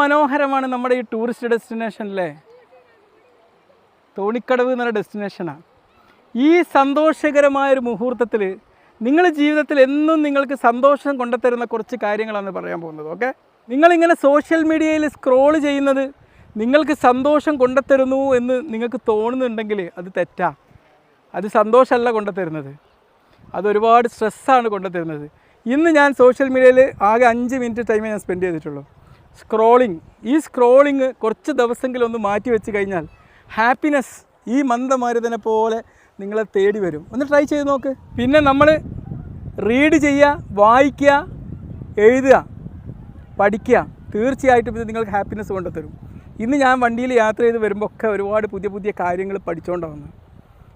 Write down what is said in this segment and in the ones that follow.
മനോഹരമാണ് നമ്മുടെ ഈ ടൂറിസ്റ്റ് ഡെസ്റ്റിനേഷൻ അല്ലേ തോണിക്കടവ് എന്നുള്ള ഡെസ്റ്റിനേഷനാണ് ഈ സന്തോഷകരമായ ഒരു മുഹൂർത്തത്തിൽ നിങ്ങൾ ജീവിതത്തിൽ എന്നും നിങ്ങൾക്ക് സന്തോഷം കൊണ്ടുത്തരുന്ന കുറച്ച് കാര്യങ്ങളാണ് പറയാൻ പോകുന്നത് ഓക്കെ? നിങ്ങളിങ്ങനെ സോഷ്യൽ മീഡിയയിൽ സ്ക്രോൾ ചെയ്യുന്നത് നിങ്ങൾക്ക് സന്തോഷം കൊണ്ടുത്തരുന്നു എന്ന് നിങ്ങൾക്ക് തോന്നുന്നുണ്ടെങ്കിൽ അത് തെറ്റാ. അത് സന്തോഷമല്ല കൊണ്ടുത്തരുന്നത് അതൊരുപാട് സ്ട്രെസ്സാണ് കൊണ്ടുത്തരുന്നത് ഇന്ന് ഞാൻ സോഷ്യൽ മീഡിയയിൽ ആകെ അഞ്ച് മിനിറ്റ് ടൈമേ ഞാൻ സ്പെൻഡ് ചെയ്തിട്ടുള്ളൂ. സ്ക്രോളിങ് ഈ സ്ക്രോളിങ് കുറച്ച് ദിവസമെങ്കിലും ഒന്ന് മാറ്റി വെച്ച് കഴിഞ്ഞാൽ ഹാപ്പിനെസ് ഈ മന്ദമാരുതനെ പോലെ നിങ്ങളെ തേടി വരും. ഒന്ന് ട്രൈ ചെയ്ത് നോക്ക്. പിന്നെ നമ്മൾ റീഡ് ചെയ്യുക വായിക്കുക എഴുതുക പഠിക്കുക. തീർച്ചയായിട്ടും ഇത് നിങ്ങൾക്ക് ഹാപ്പിനെസ് കൊണ്ടുത്തരും ഇന്ന് ഞാൻ വണ്ടിയിൽ യാത്ര ചെയ്ത് വരുമ്പോൾ ഒക്കെ ഒരുപാട് പുതിയ പുതിയ കാര്യങ്ങൾ പഠിച്ചുകൊണ്ടാണ്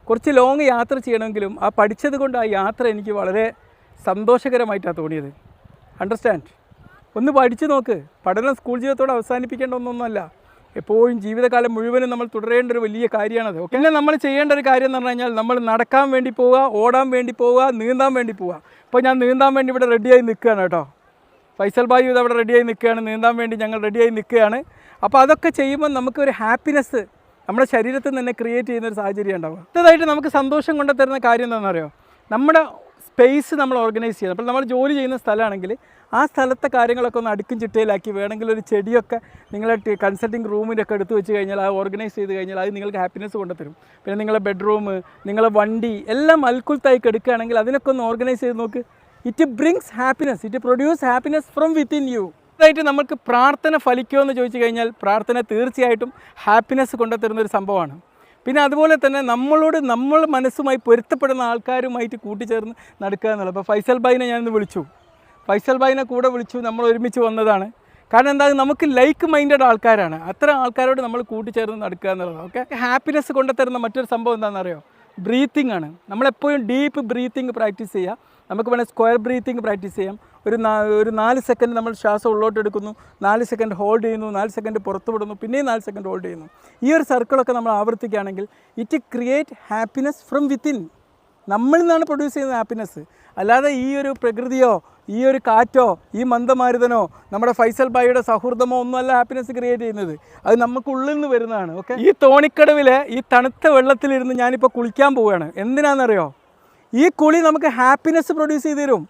കുറച്ച് ലോങ് യാത്ര ചെയ്യണമെങ്കിലും ആ പഠിച്ചത് കൊണ്ട് ആ യാത്ര എനിക്ക് വളരെ സന്തോഷകരമായിട്ടാണ് തോന്നിയത്. അണ്ടർസ്റ്റാൻഡ് ഒന്ന് പഠിച്ചു നോക്ക്. പഠനം സ്കൂൾ ജീവിതത്തോടെ അവസാനിപ്പിക്കേണ്ട ഒന്നൊന്നുമല്ല. എപ്പോഴും ജീവിതകാലം മുഴുവനും നമ്മൾ തുടരേണ്ട ഒരു വലിയ കാര്യമാണത്. പിന്നെ നമ്മൾ ചെയ്യേണ്ട ഒരു കാര്യം എന്ന് പറഞ്ഞു കഴിഞ്ഞാൽ നമ്മൾ നടക്കാൻ വേണ്ടി പോവുക ഓടാൻ വേണ്ടി പോവുക നീന്താൻ വേണ്ടി പോവുക. ഇപ്പോൾ ഞാൻ നീന്താൻ വേണ്ടി ഇവിടെ റെഡിയായി നിൽക്കുകയാണ് കേട്ടോ. ഫൈസൽ ബായു ഇത് അവിടെ റെഡിയായി നിൽക്കുകയാണ്. നീന്താൻ വേണ്ടി ഞങ്ങൾ റെഡിയായി നിൽക്കുകയാണ്. അപ്പോൾ അതൊക്കെ ചെയ്യുമ്പോൾ നമുക്ക് ഒരു ഹാപ്പിനെസ് നമ്മുടെ ശരീരത്തിൽ തന്നെ ക്രിയേറ്റ് ചെയ്യുന്ന ഒരു സാഹചര്യം ഉണ്ടാവുക. അടുത്തതായിട്ട് നമുക്ക് സന്തോഷം കൊണ്ടുതരുന്ന കാര്യം എന്താണെന്ന് അറിയോ നമ്മുടെ സ്പേസ് നമ്മൾ ഓർഗനൈസ് ചെയ്യണം. അപ്പോൾ നമ്മൾ ജോലി ചെയ്യുന്ന സ്ഥലമാണെങ്കിൽ ആ സ്ഥലത്തെ കാര്യങ്ങളൊക്കെ ഒന്ന് അടുക്കും ചിട്ടയിലാക്കി വേണമെങ്കിൽ ഒരു ചെടിയൊക്കെ നിങ്ങളെ കൺസൾട്ടിങ് റൂമിലൊക്കെ എടുത്തു വെച്ച് കഴിഞ്ഞാൽ അത് ഓർഗനൈസ് ചെയ്ത് കഴിഞ്ഞാൽ അത് നിങ്ങൾക്ക് ഹാപ്പിനെസ് കൊണ്ടുതരും. പിന്നെ നിങ്ങളുടെ ബെഡ്റൂം നിങ്ങളുടെ വണ്ടി എല്ലാം അൽക്കുൽത്തായിക്ക് എടുക്കുകയാണെങ്കിൽ അതിനൊക്കെ ഒന്ന് ഓർഗനൈസ് ചെയ്ത് നോക്ക്. It brings happiness it produce happiness from within you ായിട്ട് നമുക്ക് പ്രാർത്ഥന ഫലിക്കുമോ എന്ന് ചോദിച്ചു കഴിഞ്ഞാൽ പ്രാർത്ഥന തീർച്ചയായിട്ടും ഹാപ്പിനെസ് കൊണ്ടുതരുന്ന ഒരു സംഭവമാണ്. പിന്നെ അതുപോലെ തന്നെ നമ്മളോട് നമ്മൾ മനസ്സുമായി പൊരുത്തപ്പെടുന്ന ആൾക്കാരുമായിട്ട് കൂട്ടിച്ചേർന്ന് നടക്കുക എന്നുള്ളത്. അപ്പോൾ ഫൈസൽ ഭായിനെ ഞാനിന്ന് വിളിച്ചു. ഫൈസൽ ഭായിനെ കൂടെ വിളിച്ചു. നമ്മൾ ഒരുമിച്ച് വന്നതാണ്. കാരണം എന്താ നമുക്ക് ലൈക്ക് മൈൻഡഡ് ആൾക്കാരാണ്. അത്തരം ആൾക്കാരോട് നമ്മൾ കൂട്ടിച്ചേർന്ന് നടക്കുക എന്നുള്ളത്. ഓക്കെ? ഹാപ്പിനെസ് കൊണ്ടുതരുന്ന മറ്റൊരു സംഭവം എന്താണെന്നറിയോ? ബ്രീത്തിങ് ആണ്. നമ്മളെപ്പോഴും ഡീപ്പ് ബ്രീത്തിങ് പ്രാക്ടീസ് ചെയ്യുക. നമുക്ക് വേണേൽ സ്ക്വയർ ബ്രീത്തിങ് പ്രാക്ടീസ് ചെയ്യാം. ഒരു ഒരു നാല് സെക്കൻഡ് നമ്മൾ ശ്വാസം ഉള്ളോട്ട് എടുക്കുന്നു. നാല് സെക്കൻഡ് ഹോൾഡ് ചെയ്യുന്നു. നാല് സെക്കൻഡ് പുറത്തു വിടുന്നു. പിന്നെയും നാല് സെക്കൻഡ് ഹോൾഡ് ചെയ്യുന്നു. ഈ ഒരു സർക്കിളൊക്കെ നമ്മൾ ആവർത്തിക്കുകയാണെങ്കിൽ it create happiness from within നമ്മളിൽ നിന്നാണ് പ്രൊഡ്യൂസ് ചെയ്യുന്ന ഹാപ്പിനെസ് അല്ലാതെ ഈ ഒരു പ്രകൃതിയോ ഈ ഒരു കാറ്റോ ഈ മന്ദമാരുതനോ നമ്മുടെ ഫൈസൽ ബായിയുടെ സൗഹൃദമോ ഒന്നുമല്ല ഹാപ്പിനെസ് ക്രിയേറ്റ് ചെയ്യുന്നത്. അത് നമുക്കുള്ളിൽ നിന്ന് വരുന്നതാണ്. ഓക്കെ ഈ തോണിക്കടവിലെ ഈ തണുത്ത വെള്ളത്തിലിരുന്ന് ഞാനിപ്പോൾ കുളിക്കാൻ പോവുകയാണ്. എന്തിനാണെന്നറിയോ ഈ കുളി നമുക്ക് ഹാപ്പിനെസ് പ്രൊഡ്യൂസ് ചെയ്ത് തരും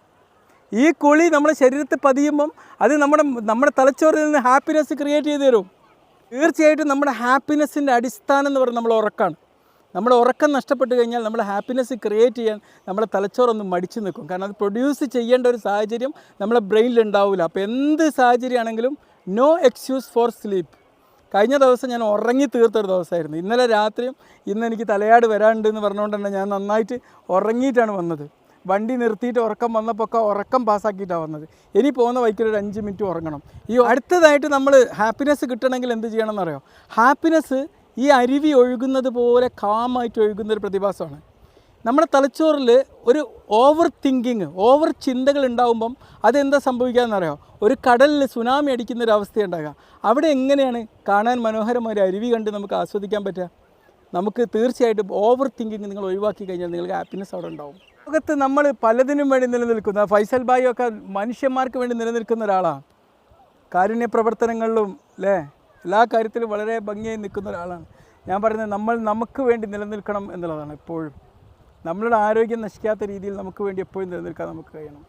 ഈ കുളി നമ്മുടെ ശരീരത്തിൽ പതിയുമ്പം അത് നമ്മുടെ നമ്മുടെ തലച്ചോറിൽ നിന്ന് ഹാപ്പിനെസ് ക്രിയേറ്റ് ചെയ്ത് തരും തീർച്ചയായിട്ടും നമ്മുടെ ഹാപ്പിനെസ്സിന്റെ അടിസ്ഥാനം എന്ന് പറയുന്നത് നമ്മൾ ഉറക്കാണ്. നമ്മുടെ ഉറക്കം നഷ്ടപ്പെട്ട് കഴിഞ്ഞാൽ നമ്മുടെ ഹാപ്പിനെസ് ക്രിയേറ്റ് ചെയ്യാൻ നമ്മുടെ തലച്ചോറൊന്ന് മടിച്ചു നിൽക്കും. കാരണം അത് പ്രൊഡ്യൂസ് ചെയ്യേണ്ട ഒരു സാഹചര്യം നമ്മുടെ ബ്രെയിനിൽ ഉണ്ടാവില്ല. അപ്പോൾ എന്ത് സാഹചര്യമാണെങ്കിലും നോ എക്സ്ക്യൂസ് ഫോർ സ്ലീപ്പ് കഴിഞ്ഞ ദിവസം ഞാൻ ഉറങ്ങി തീർത്തൊരു ദിവസമായിരുന്നു. ഇന്നലെ രാത്രിയും ഇന്ന് എനിക്ക് തലയാട് വരാനുണ്ട് എന്ന് പറഞ്ഞുകൊണ്ട് തന്നെ ഞാൻ നന്നായിട്ട് ഉറങ്ങിയിട്ടാണ് വന്നത്. വണ്ടി നിർത്തിയിട്ട് ഉറക്കം വന്നപ്പോൾ ഒക്കെ ഉറക്കം പാസ്സാക്കിയിട്ടാണ് വന്നത്. ഇനി പോകുന്ന വൈക്കിൽ ഒരു അഞ്ച് മിനിറ്റ് ഉറങ്ങണം. ഈ അടുത്തതായിട്ട് നമ്മൾ ഹാപ്പിനെസ് കിട്ടണമെങ്കിൽ എന്ത് ചെയ്യണം എന്നറിയോ ഹാപ്പിനെസ് ഈ അരുവി ഒഴുകുന്നത് പോലെ കാമായിട്ട് ഒഴുകുന്ന ഒരു പ്രതിഭാസമാണ്. നമ്മുടെ തലച്ചോറിൽ ഒരു ഓവർ തിങ്കിങ് ഓവർ ചിന്തകൾ ഉണ്ടാകുമ്പം അതെന്താ സംഭവിക്കാമെന്നറിയോ ഒരു കടലിൽ സുനാമി അടിക്കുന്ന ഒരു അവസ്ഥയുണ്ടാകുക അവിടെ എങ്ങനെയാണ് കാണാൻ മനോഹരമായ ഒരു അരുവി കണ്ട് നമുക്ക് ആസ്വദിക്കാൻ പറ്റുക? നമുക്ക് തീർച്ചയായിട്ടും ഓവർ തിങ്കിങ് നിങ്ങൾ ഒഴിവാക്കി കഴിഞ്ഞാൽ നിങ്ങൾക്ക് ഹാപ്പിനെസ് അവിടെ ഉണ്ടാവും. ലോകത്ത് നമ്മൾ പലതിനും വേണ്ടി നിലനിൽക്കുന്ന ഫൈസൽ ബായി ഒക്കെ മനുഷ്യന്മാർക്ക് വേണ്ടി നിലനിൽക്കുന്ന ഒരാളാണ്. കാരുണ്യ പ്രവർത്തനങ്ങളിലും അല്ലേ എല്ലാ കാര്യത്തിലും വളരെ ഭംഗിയായി നിൽക്കുന്ന ഒരാളാണ്. ഞാൻ പറയുന്നത് നമ്മൾ നമുക്ക് വേണ്ടി നിലനിൽക്കണം എന്നുള്ളതാണ് എപ്പോഴും. നമ്മളുടെ ആരോഗ്യം നശിക്കാത്ത രീതിയിൽ നമുക്ക് വേണ്ടി എപ്പോഴും നിലനിൽക്കാൻ നമുക്ക് കഴിയണം.